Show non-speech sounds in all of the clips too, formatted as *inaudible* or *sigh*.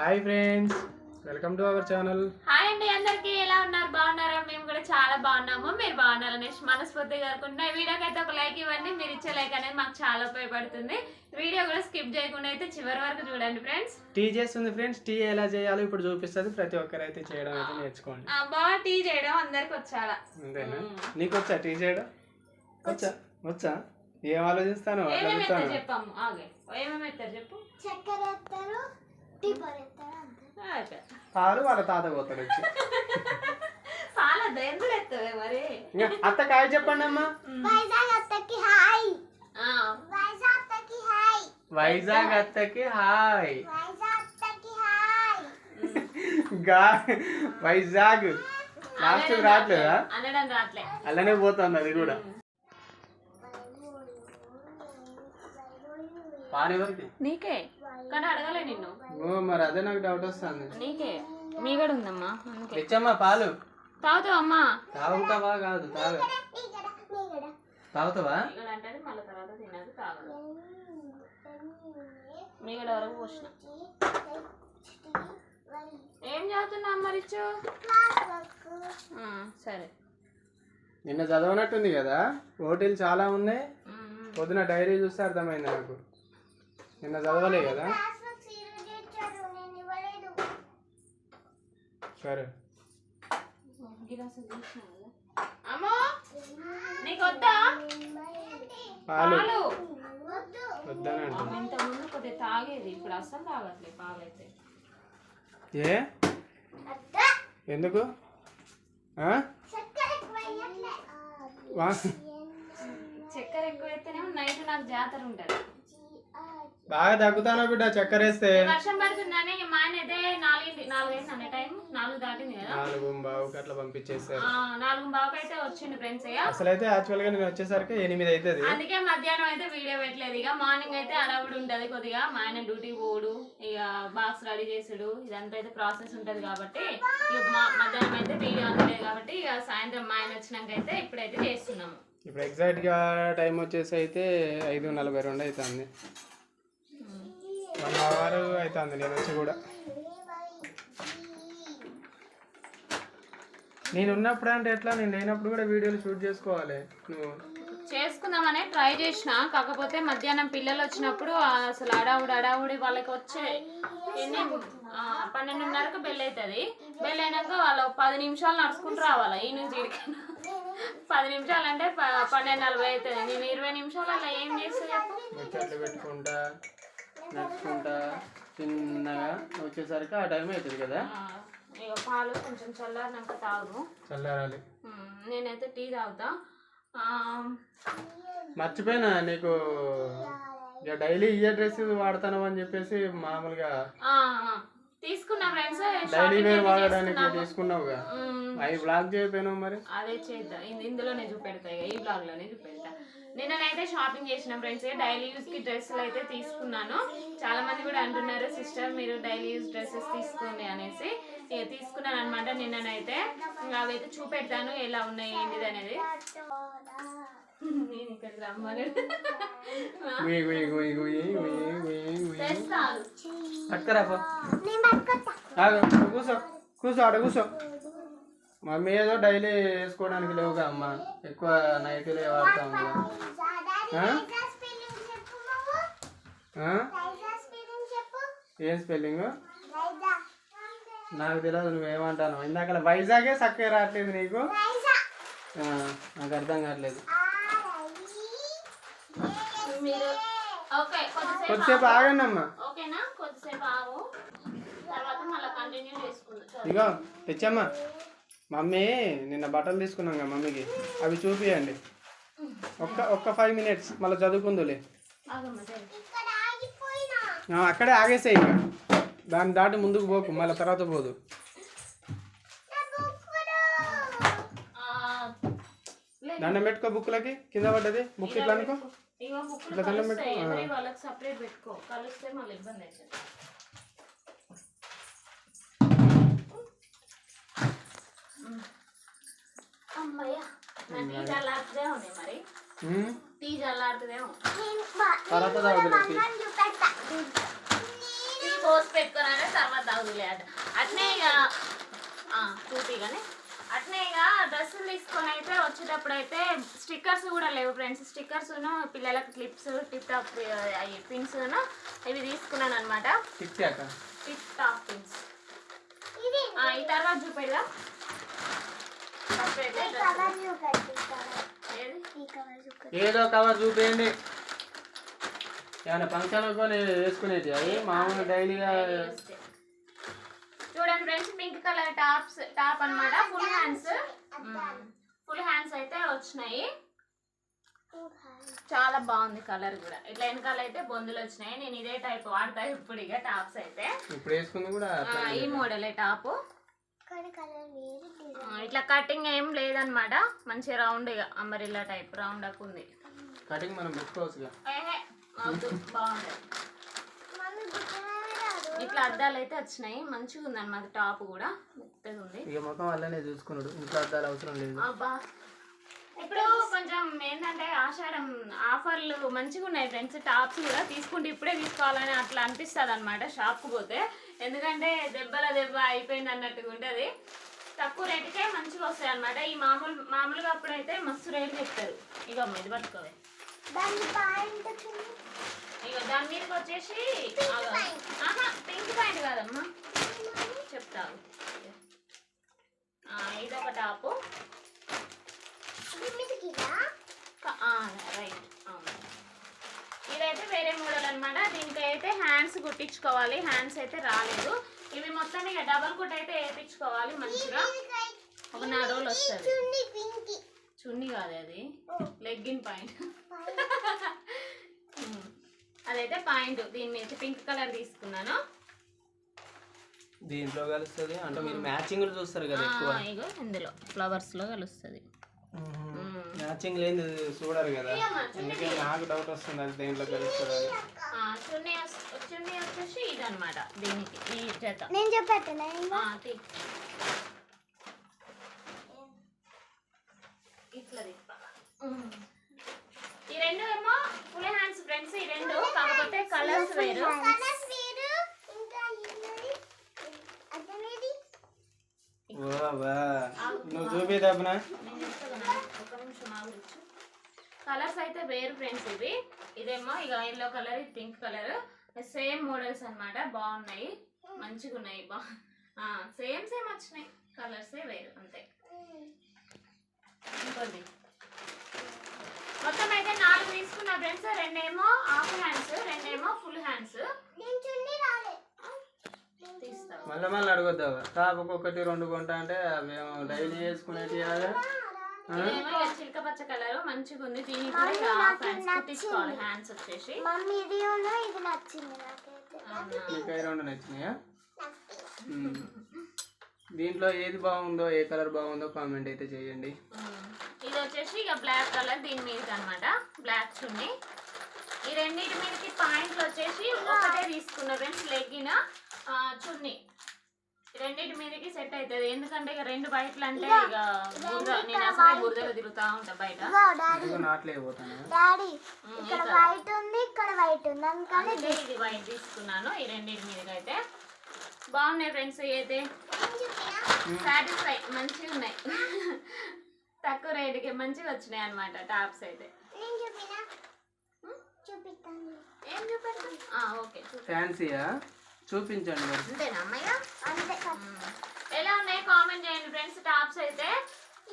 Hi friends welcome to our channel. Hi అండి అందరికి ఎలా ఉన్నారు? బాగున్నారా? మేము కూడా చాలా బాగున్నాము. మీరు బాగున్నారని మనస్ఫూర్తిగా కోరుకుంటున్నా. ఈ వీడియోకి అయితే ఒక లైక్ ఇవ్వండి. మీరు ఇచ్చే లైక్ అనేది మాకు చాలా ఉపయోగపడుతుంది. వీడియో కూడా స్కిప్ చేయకుండా అయితే చివరి వరకు చూడండి ఫ్రెండ్స్. టీ చేస్తుంది ఫ్రెండ్స్. టీ ఎలా చేయాలో ఇప్పుడు చూపిస్తుంది. ప్రతి ఒక్కరు అయితే చేయడం అయితే నేర్చుకోండి. బాగా టీ చేయడం అందరికి వచ్చాలా. అంతేనా? నీకు వచ్చా టీ చేయడం? వచ్చా? వచ్చా? ఏం ఆలోచిస్తాను చెప్పాము ఆగే. ఏమేమి చెప్పు. చక్కెర పాలు వాళ్ళ తాత పోతాడు వచ్చి. మరి? అత్త కాయ చెప్పండి అమ్మా. వైజాగ్ అత్తకి హాయ్. ఆ, వైజాగ్ అత్తకి హాయ్. గా వైజాగ్. లాస్ట్ రావట్లేదా? అలానే పోతుంది అది కూడా. పాని ఎవరికి నీకే? కానీ అడగలే నిన్ను. ఓ మరి అదే నాకు డౌట్ వస్తుంది. నీకే? మీ కూడా ఉందమ్మా అందుకే. తెచ్చమ్మా పాలు. తాగుతావు అమ్మా? తాగుతావా కాదు తాగ. తాగుతావా? ఇక్కడ అంటే మళ్ళీ తర్వాత తినదు తాగదు. మీగడ వరకు పోసిన. ఏం చదువుతున్నా ఆ, సరే. నిన్న చదవనట్టుంది కదా ఓటీలు చాలా ఉన్నాయి. పొద్దున డైరీ చూస్తే అర్థమైంది నాకు. నిన్న చదవలే కదా? సరే. పాలు. పాలు. వద్దని అమ్మ అంటుంది ఇంత ముందు కొద్దిగా తాగేది ఇప్పుడు అస్సలు తాగట్లేదు పాలు అయితే ఏ? ఎందుకు? చక్కెర ఎక్కువైతేనే నైట్ నాకు జాతర ఉంటుంది. బాగా తగ్గుతానా బిడ్డ చక్కెర వేస్తే వర్షం పడుతుందని మా ఆయన అయితే నాలుగింటి నాలుగైంది అనే టైం నాలుగు దాటింది కదా. నాలుగు బావుకి అట్లా పంపించేస్తారు ఆ, నాలుగు బాబు అయితే వచ్చిండు ఫ్రెండ్స్ ఇక. అసలైతే యాక్చువల్గా నేను వచ్చేసరికి ఎనిమిది అవుతుంది అందుకే మధ్యాహ్నం అయితే వీడియో పెట్టలేదు. ఇక మార్నింగ్ అయితే అడవుడు ఉంటది కొద్దిగా. మా ఆయన డ్యూటీ పోడు ఇక బాక్స్ రెడీ చేసుడు. ఇదంతా అయితే ప్రాసెస్ ఉంటది కాబట్టి ఇక మధ్యాహ్నం అయితే వీడియో అందలేదు కాబట్టి ఇక సాయంత్రం మా ఆయన వచ్చినాక అయితే ఇప్పుడైతే చేస్తున్నాము. ఇప్పుడు ఎగ్జాక్ట్గా టైం వచ్చేసి అయితే ఐదు నలభై రెండు అవుతుంది వన్ అవర్ అవుతుంది నేను వచ్చి కూడా. నేను ఉన్నప్పుడు అంటే ఎట్లా? నేను లేనప్పుడు కూడా వీడియోలు షూట్ చేసుకోవాలి. నువ్వు చేసుకుందామనే ట్రై చేసిన. కాకపోతే మధ్యాహ్నం పిల్లలు వచ్చినప్పుడు అసలు అడావుడి అడావుడి వాళ్ళకి వచ్చే ఎన్ని పన్నెండున్నరకు బెల్ అవుతుంది బెల్ అయినాక వాళ్ళు పది నిమిషాలు నడుచుకుంటూ రావాలి. ఈ నుంచి పది నిమిషాలు అంటే పన్నెండు నలభై అవుతుంది నేను ఇరవై నిమిషాలు అలా ఏం చేస్తా చెప్పు. ముచ్చట్లు పెట్టుకుంటా. నడుచుకుంటా చిన్నగా వచ్చేసరికి ఆ టైం అవుతుంది కదా? ఇక పాలు కొంచెం చల్లారినాక తాగు చల్లారాలి. నేనైతే టీ తాగుతా. మర్చిపోయినా నీకు ఇక డైలీ ఇయర్ డ్రెస్ వాడతాను అని చెప్పేసి మామూలుగా. తీసుకున్నా ఫ్రెండ్స్ డైలీ వేర్ వాడడానికి తీసుకున్నావుగా అవి బ్లాక్ చేయకపోయినావు మరి? అదే చేద్దాం. ఇందు- ఇందులోనే చూపెడతా ఇక ఈ బ్లాగ్లోనే చూపెడతా. నిన్ననైతే షాపింగ్ చేసిన ఫ్రెండ్స్ డైలీ యూస్కి డ్రెస్సులు అయితే తీసుకున్నాను. చాలా మంది కూడా అంటున్నారు సిస్టర్ మీరు డైలీ యూస్ డ్రెస్సెస్ తీసుకోండి అనేసి. తీసుకున్నాను అనమాట నిన్ననైతే. అవి అయితే చూపెడతాను ఎలా ఉన్నాయి ఏంటిది అనేది నేను ఇక్కడ రమ్మని గుయ్ గుయ్ కూసో పక్కరా కూర్చో ఆడ కూర్చో. మమ్మీ ఏదో డైలీ వేసుకోవడానికి లేవుగా అమ్మ. ఎక్కువ నైట్లో వాడతా ఏం స్పెల్లింగ్? నాకు తెలియదు నువ్వేమంటాను. ఇందాక వైజాగే చక్కగా రావట్లేదు నీకు? నాకు అర్థం కావట్లేదు. మీరు ఓకే కొద్దిసేపు కొద్దిసేపు ఆగండి అమ్మా ఓకేనా? కొద్దిసేపు ఆగు. తర్వాత మళ్ళీ కంటిన్యూ చేసుకుందాం ఇగో తెచ్చమ్మా. మమ్మీ నిన్న బట్టలు తీసుకున్నాం కదా మమ్మీకి. అవి చూపియండి. ఒక్క ఒక్క ఫైవ్ మినిట్స్ మళ్ళీ చదువుకుందులే. ఆగమ్మ సరే. ఆ, అక్కడే ఆగేసాయి ఇక. దాన్ని దాటి ముందుకు పోకు. మళ్ళీ తర్వాత పోదు. దండం పెట్టుకో బుక్లకి కింద పడ్డది. బుక్ ఇట్లా అనుకో. ఇగో బుక్కులు ఇట్లా దండం కలుస్తాయి పెట్టుకో. ఎవరి వాళ్ళకి సపరేట్ పెట్టుకో కలిస్తే మళ్ళీ ఇబ్బంది అవుతుంది అమ్మయ్య నా టీ చల్లారుతుందే ఉన్నాయి మరి ఉమ్, టీ చల్లారుతుందేమో తర్వాత తాగుదులే టీ. టీ పోసి పెట్టుకున్నారే తర్వాత తాగులే అట అట్నే ఇక చూపి కానీ అట్నే ఇక డ్రెస్సులు తీసుకొని అయితే వచ్చేటప్పుడు అయితే స్టిక్కర్స్ కూడా లేవు ఫ్రెండ్స్. స్టిక్కర్స్ పిల్లలకు క్లిప్స్ టిప్ టాప్ అవి పిన్స్ ఇవి తీసుకున్నాను అనమాట tic tac tip top pins. ఈ తర్వాత చూపెడదాం. ఏది? ఈ కవర్ చూపెట్టు. ఏదో కవర్ చూపేయండి ఏమైనా ఫంక్షన్ కొని వేసుకునేది అవి మామూలు డైలీగా చూడండి friends pink colour tops top అన్నమాట. ఫుల్ హ్యాండ్స్ ఫుల్ హ్యాండ్స్ అయితే వచ్చినాయి. చాలా బాగుంది కలర్ కూడా. ఇట్లా వెనకాల అయితే బొందులు వచ్చినాయి. నేను ఇదే టైప్ వాడతా ఇప్పుడు ఇక టాప్స్ అయితే. ఇప్పుడు వేసుకుంది కూడా ఆ, అట్లా ఈ మోడలే టాప్. కానీ కలర్ వేరు డిజైన్ ఇట్లా కటింగ్ ఏం లేదనమాట మంచి రౌండ్ ఇక అంబరిల్లా టైప్ రౌండ్ అప్ ఉంది కటింగ్ మనం వద్దు, బాగుంది మమ్మీ గుర్తునే రాదు ఇట్లా అద్దాలు అయితే వచ్చినాయి. మంచిగా ఉంది అనమాట టాప్ కూడా. మెత్తగా ఉంది. ఇక మొత్తం చూసుకున్నాడు. ఇంట్లో అద్దాలు అవసరం లేదు. అబ్బా! ఇప్పుడు కొంచెం ఏంటంటే ఆషాఢం ఆఫర్లు మంచిగా ఉన్నాయి ఫ్రెండ్స్. టాప్స్ కూడా తీసుకుంటే ఇప్పుడే తీసుకోవాలని అట్లా అనిపిస్తుంది అనమాట షాప్కి పోతే. ఎందుకంటే దెబ్బల దెబ్బ అయిపోయింది అన్నట్టుగా ఉంటుంది. తక్కువ రేటుకే మంచిగా వస్తాయి అనమాట ఈ మామూలు మామూలుగా అప్పుడైతే మస్తు రేటు చెప్తారు. ఇక అమ్మ ఇది పట్టుకోవే. దాని పాయింట్ వచ్చింది ఇక దాని మీదకి వచ్చేసి ఆహా పింక్ పాయింట్ కాదమ్మా. చెప్తాను. ఇది? ఒక టాపు? రైట్ అవును. ఇదైతే వేరే మోడల్ అన్నమాట. దీనికి అయితే హ్యాండ్స్ కుట్టించుకోవాలి. హ్యాండ్స్ అయితే రాలేదు. ఇవి మొత్తం ఇక డబల్ కుట్ అయితే వేయించుకోవాలి మంచిగా. ఒక నాలుగు రోజులు వస్తుంది. చున్నీ కాదు అది. Leggin point. అదైతే పాయింట్. దీని మీద పింక్ కలర్ తీసుకున్నాను. దీంట్లో కలుస్తుంది. అంటే మీరు మ్యాచింగ్ చూస్తారు కదా ఎక్కువ. ఆ, ఇగో ఇందులో. ఫ్లవర్స్లో కలుస్తుంది. మ్యాచింగ్ లేని చూడరు కదా. అందుకే నాకు డౌట్ వస్తుంది అది దేంట్లో కలుస్తుంది. చున్నీ చున్నీ వచ్చేసి ఇది అనమాట దీనికి ఈ జత. నేను తీ. ఇట్లా తిప్పాలా. ఈ రెండు ఏమో ఫుల్ హ్యాండ్స్ ఫ్రెండ్స్ ఈ రెండు కాకపోతే కలర్స్ వేరు. కలర్స్ వేరు. ఇంకా ఇన్నది అర్థమేది? ఓ వా. నువ్వు చూపేదబ్బనా నేను చెప్తాను ఒక నిమిషం ఆగుచ్చు కలర్స్ అయితే వేరు ఫ్రెండ్స్ ఇవి. ఇదేమో ఇక ఎల్లో కలర్ ఇది పింక్ కలర్ సేమ్ మోడల్స్ అన్నమాట బాగున్నాయి. మంచిగా ఉన్నాయి బా సేమ్ సేమ్ వచ్చినాయి. కలర్సే వేరు అంతే. ఇంకోటి. మొత్తం అయితే నాలుగు తీసుకున్నా ఫ్రెండ్స్ రెండేమో హాఫ్ హ్యాండ్స్ రెండేమో ఫుల్ హ్యాండ్స్ నేను చున్నీ రాలే. తీస్తావు? మళ్ళీ మళ్ళీ అడగొద్దావా టాప్ ఒక్కొక్కటి రెండు కొంటా అంటే అవేమో డైలీ వేసుకునేటి కాదా. చిలక పచ్చ కలర్ మంచిగా ఉంది. దీనికి కూడా హ్యాండ్స్ కుట్టించుకోవాలి. హ్యాండ్స్ వచ్చేసి. మమ్మీ ఇది ఇది నచ్చింది నాకైతే. రెండు నచ్చినాయా? మ్మ్. దీంట్లో ఏది బాగుందో ఏ కలర్ బాగుందో కామెంట్ అయితే చేయండి. ఇది వచ్చేసి ఇక బ్లాక్ కలర్ దీని మీదకి అనమాట బ్లాక్ చున్నీ ఈ రెండింటి మీదకి పాయింట్లు వచ్చేసి ఒకటే తీసుకున్న ఫ్రెండ్స్ లెగ్గిన చున్నీ. రెండింటి మీదకి సెట్ అవుతుంది ఎందుకంటే ఇక రెండు బయటలు అంటే ఇక బురద నేను అసలే బురదలో తిరుగుతా ఉంటా బయట. ఇక్కడ. వైట్ ఉంది ఇక్కడ వైట్ ఉంది. అందుకని అందుకే ఇది వైట్ తీసుకున్నాను ఈ రెండింటి మీదకి అయితే. బాగున్నాయి ఫ్రెండ్స్ అయితే సాటిస్ఫై మంచిగా ఉన్నాయి తక్కువ రేటుకి మంచిగా వచ్చినాయి అనమాట టాప్స్ అయితే. నేను చూపినా? చూపిస్తాను. ఏం చూపెడతాం ఓకే ఫ్యాన్సీయా? చూపించండి మరి. అంతేనా అమ్మయ్య అంతే. మ్మ్. ఎలా ఉన్నాయి కామెంట్ చేయండి ఫ్రెండ్స్ టాప్స్ అయితే?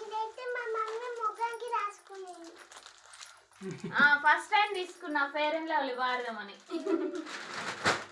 ఇదైతే మా మమ్మీ ముఖానికి రాసుకునేది. ఫస్ట్ టైం తీసుకున్నా ఫేర్ అండ్ లవ్లీ వాడదామని.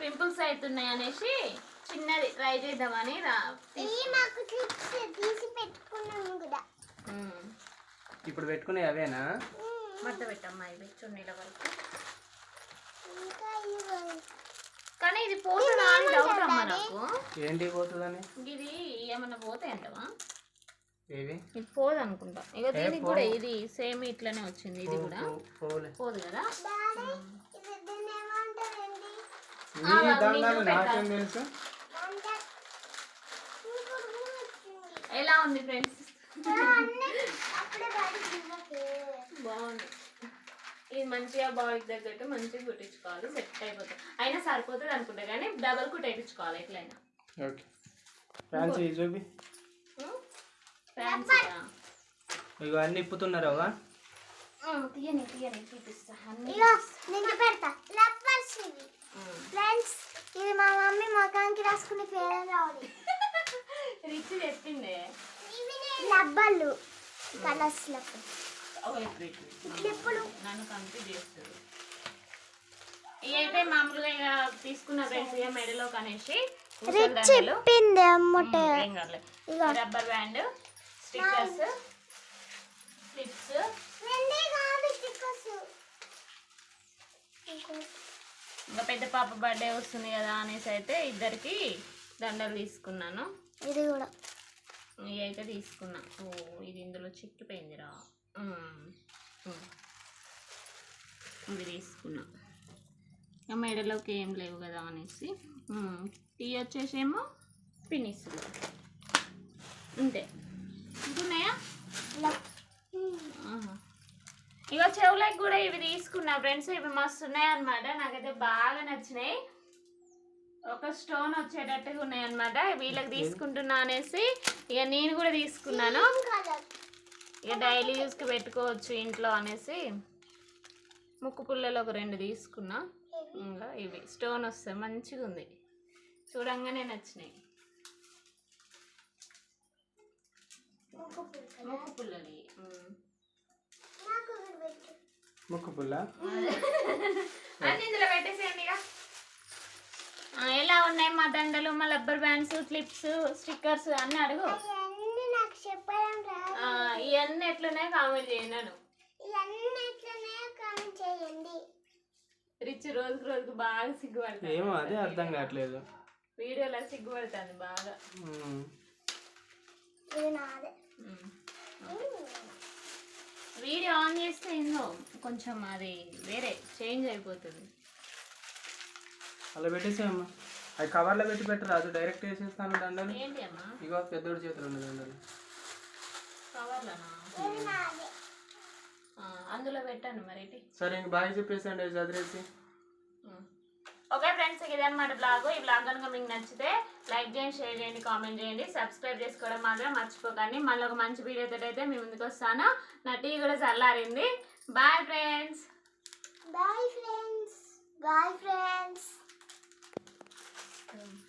పింపుల్స్ అవుతున్నాయి అనేసి చిన్నది ట్రై చేద్దామని రా తీసి పెట్టుకున్నాను కూడా. ఇప్పుడు పెట్టుకునే అవేనా? మడత పెట్టమ్మా ఇవి చున్నీల వరకు. కానీ ఇది పోతుందా అని డౌట్ అమ్మా నాకు. ఏంటి పోతుందని? ఇది ఏమన్నా పోతాయి అంటవా ఏవి? ఇది పోదు అనుకుంటా. ఇక దీనికి కూడా ఇది సేమ్ ఇట్లనే వచ్చింది ఇది కూడా. పోదు కదా? ఎలా ఉంది ఫ్రెండ్స్ బాగుంది. ఇది మంచిగా బాడీకి తగ్గట్టు మంచిగా కుట్టించుకోవాలి సెట్ అయిపోతుంది. అయినా సరిపోతుంది అనుకుంటా కానీ డబల్ కుట్ వేయించుకోవాలి ఎట్లయినా. ఓకే. ఫ్యాన్సీ చూపి. అన్ని ఇప్పుతున్నారా తీయని తీయని చూపిస్తా అన్ని ఇగో నేను పెడతా. లబ్బర్స్ ఇవి ఫ్రెండ్స్ ఇది మా మమ్మీ ముఖానికి రాసుకునే ఫేర్ రావాలి. *laughs* రిచ్ చెప్పిందే. లబ్బర్లు కలర్స్. క్లిప్పులు నన్ను కంప్లీట్ చేస్తారు ఇవి అయితే మామూలుగా ఇక తీసుకున్న ఫ్రెండ్స్ ఇక మెడలో కనేసి చెప్పింది అమ్మటే. Rubber band stickers clips. ఇంకా పెద్ద పాప బర్త్డే వస్తుంది కదా అనేసి అయితే ఇద్దరికి దండలు తీసుకున్నాను. ఇది కూడా. అయితే తీసుకున్నా. ఓ ఇది ఇందులో చిక్కిపోయిందిరా. ఇది తీసుకున్నా. ఇక మెడలోకి ఏం లేవు కదా అనేసి. టీ వచ్చేసేమో పినిస్ అంతే. ఇంకున్నాయా. ఇక చెవులకు కూడా ఇవి తీసుకున్నా. ఫ్రెండ్స్ ఇవి మస్తు ఉన్నాయి అనమాట నాకైతే బాగా నచ్చినాయి. ఒక స్టోన్ వచ్చేటట్టుగా ఉన్నాయి అనమాట వీళ్ళకి తీసుకుంటున్నా అనేసి ఇక నేను కూడా తీసుకున్నాను. ఇక డైలీ యూస్కి పెట్టుకోవచ్చు ఇంట్లో అనేసి ముక్కు పుల్లలు ఒక రెండు తీసుకున్నా. ఇంకా ఇవి. స్టోన్ వస్తాయి మంచిగా ఉంది. చూడంగానే నచ్చినాయి. ముక్కు పుల్లలు? ముక్కు పుల్ల? అన్ని ఇందులో పెట్టేసేయండి ఇక. ఎలా ఉన్నాయి మా దండలు మా రబ్బర్ బ్యాండ్స్ క్లిప్స్ స్టిక్కర్స్ అన్ని అడుగు. ఇవన్నీ నాకు చెప్పడం రాదు. ఆ, ఇవన్నీ ఎట్లున్నాయి కామెంట్ చేయండి నన్ను ఇవన్నీ ఎట్లనే కామెంట్ చేయండి. రిచ్ రోజుకు రోజుకు బాగా సిగ్గుపడుతుంది ఏమో అదే అర్థం కావట్లేదు. వీడియోలో సిగ్గుపడుతుంది బాగా. వీడియో ఆన్ చేస్తే ఏందో కొంచెం అది వేరే చేంజ్ అయిపోతుంది. అలా పెట్టేసేయమ్మా. అది కవర్లో పెట్టి పెట్టరాదు డైరెక్ట్ వేసేస్తాను దండలు. ఏంటి అమ్మా? ఇగో పెద్దోడి చేతులు ఉంది దండలు. అందులో పెట్టాను మరి ఏంటి సరే ఇంక బాయ్ చెప్పేసండి చదివేసి. ఓకే ఫ్రెండ్స్ ఇదన్నమాట బ్లాగ్ ఈ బ్లాగ్ కనుక మీకు నచ్చితే లైక్ చేయండి షేర్ చేయండి కామెంట్ చేయండి సబ్స్క్రైబ్ చేసుకోవడం మాత్రం మర్చిపోకండి. మళ్ళీ ఒక మంచి వీడియోతో అయితే మీ ముందుకు వస్తాను. నా టీ కూడా చల్లారింది. Bye friends bye friends bye friends bakalım.